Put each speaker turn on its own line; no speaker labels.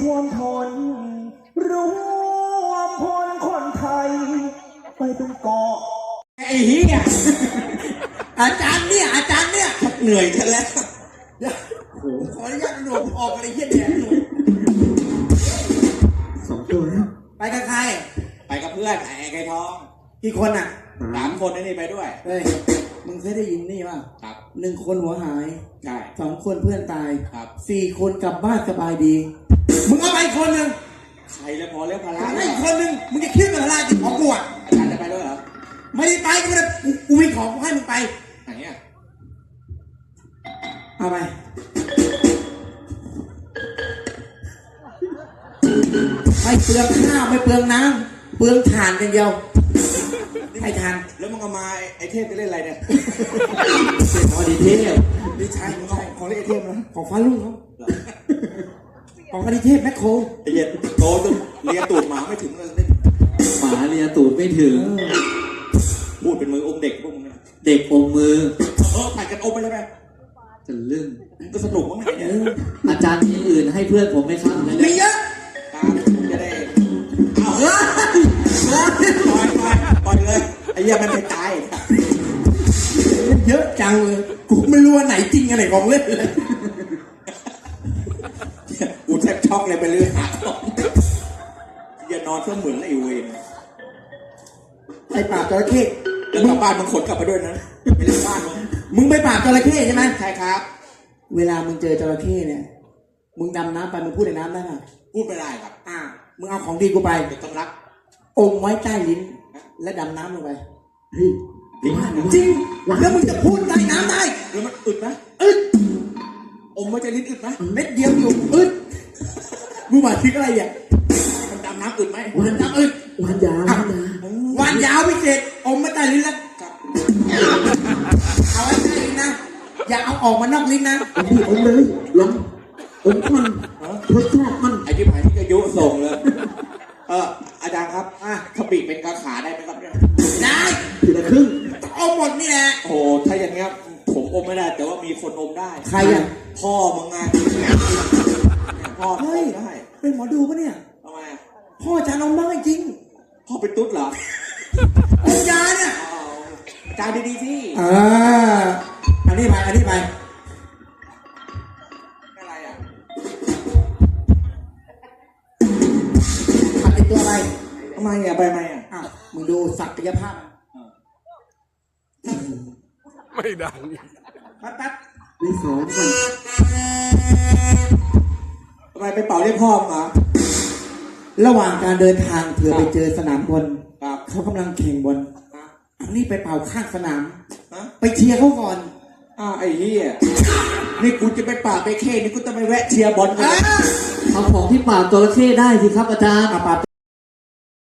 ท่วมทนรวมพลคนไทย ไปเป็นเกาะ
ไอ้
เหี้ยอาจารย์เนี่ย อาจารย์เนี่ย
เหนื่อยกันแล้ว
ขออนุญาตหนุ่มออกอะไรเหี้ยแดงนุ่ม
สองตัวแล้ว
ไปกับใคร
ไปกับเพื่อนไอ้ไก่ทอง
กี่คนอะ
สามคนนี่ไปด้วย
เฮ้ยมึงเคยได้ยินนี่ป่ะ
ครับ
หนึ่งคนหัวหาย
ใช่
สองคนเพื่อนตาย
ครับ
สี่คนกลับบ้านสบายดี มึงเอาไปอีกคนหนึ่ง
ใครแล้วพอเรียกภาระ
ไอ้อีกคนหนึ่งมึงจะคิดกับอะไรจิของกูอะ
อาจารย์จะไปด้วยเหรอ
ไม่ได้ไปกูไม่ได้กูกูมีของกูให้มึงไป
ไหนอะ
เอาไปไม่เปลืองข้าวไม่เปลืองน้ำเปลืองถ่านอย่างเดียวให้ทาน
แล้วมึงเอามาไอ้เทพไปเล่นอะไรเนี่ย
พอดีเท่
นี่ใช่มึงเอาของเล่นไอ้เทพนะ
ของฟ้าลุ่งเขา ของอดิเทพแมคโคร
ไอ้เหี้ยโตจนเลียตูดหมาไม่ถึงเลยเล่น
หมาเลียตูดไม่ถึง
พูดเป็นมืออมเด็กพวกมึงเนี่ย
เด็กอมมือ
เออผัดกันอมไปเลยไป
จะลึ่ง
มันก็สนุกมั้งไงเนี่ย
อาจารย์มีอื่นให้เพื่อนผมไหมครับ
มีเยอะ
ตามจะได้เอาเฮ้ยปล่อยปล่อยปล่อยเลยไอ้เหี้ยมันไปตาย
เยอะจังเลยกูไม่รู้ว่าไหนจริงอันไหนของเล่นเลย
กูแทบช็อกเลยไปเรื่อยหาของอย่านอนเพื่อเหมือนไอ้เวร
ไอ้ปราบจระเข้
แล้วกลับบ้านมึงขนกลับไปด้วยนะไม่เล่นบ้านมึง
มึงไปปราบจระเข้ใช่ไหม
ใช่ครับ
เวลามึงเจอจระเข้เนี่ย มึงดำน้ำไปมึงพูดในน้ำได้ป่ะ
พูดไม่ได้ครับ
อ่า มึงเอาของดีกูไป
เดี๋ยวต้องรัก
อมไว้ใต้ลิ้น และดำน้ำลงไป
เฮ้ย
จริง
จริงแล้วมึงจะพูดใต้น้ำได้
แล้วมันอึดไหม
อึด
อมไว้จะลิ้นอึดไหม
เม็ดเดียวอยู่อึด มึงหมายถึงอะไรเนี่ย
มันดำน้ำอึดไหม
มันดำอึด
วันยาววันยาว
วานยาวพิเศษอมไว้ใต้ลิ้นแล้ว
ครับ
เอาไว้ใต้ลิ้นนะ อย่าเอาออกมานอกลิ้นนะ
พี่อมเลยลองอมมันทดสอบมัน
ไอ้ที่ผ่านที่จะยุส่งเลย เอออาจารย์ครับอะขบิเป็นกาขาได้ไหมครับเนี่ย
ได้
ทีละครึ่ง
เอาหมดนี่แหละ
โอ้โหถ้าอย่างเงี้ยผมอมไม่ได้ แต่ว่ามีคนอมได้
ใครอะ
พ่อมึงไงพ่ออ
เฮ้ย
มได้
เป็นหมอดูปะเนี่ย
ทำไมอะ
พ่ออาจารย์อมบ้างจริง
พ่อเป็นตุ๊ดเหรอ
อมยาเนี่ย
อ๋ออาจารย์ดีๆที่
อ่าอันนี้ไปอันนี้ไป
อะไรอะ
ขัดติดตัวไป
ทำไมอะไปไหมอะ
อะมึงดูศักยภาพมัน
ไม่ดัง
แป๊บแป๊บ
มีสองคน
ทำไมไปเป่าเรียกพ่อมึงเหรอ
ระหว่างการเดินทางเผื่อไปเจอสนามบอล
ครับ
เขากำลังแข่งบอล
ฮะ
อันนี้ไปเป่าข้างสนาม
ฮะ
ไปเชียร์เขาก่อน
อ้าวไอ้เหี้ยนี่กูจะไปป่าไปเข้นี่กูต้องไปแวะเชียร์บอลกัน
อ่า
เอาของที่ปราบจระเข้ได้สิครับอาจารย์
อะปราบ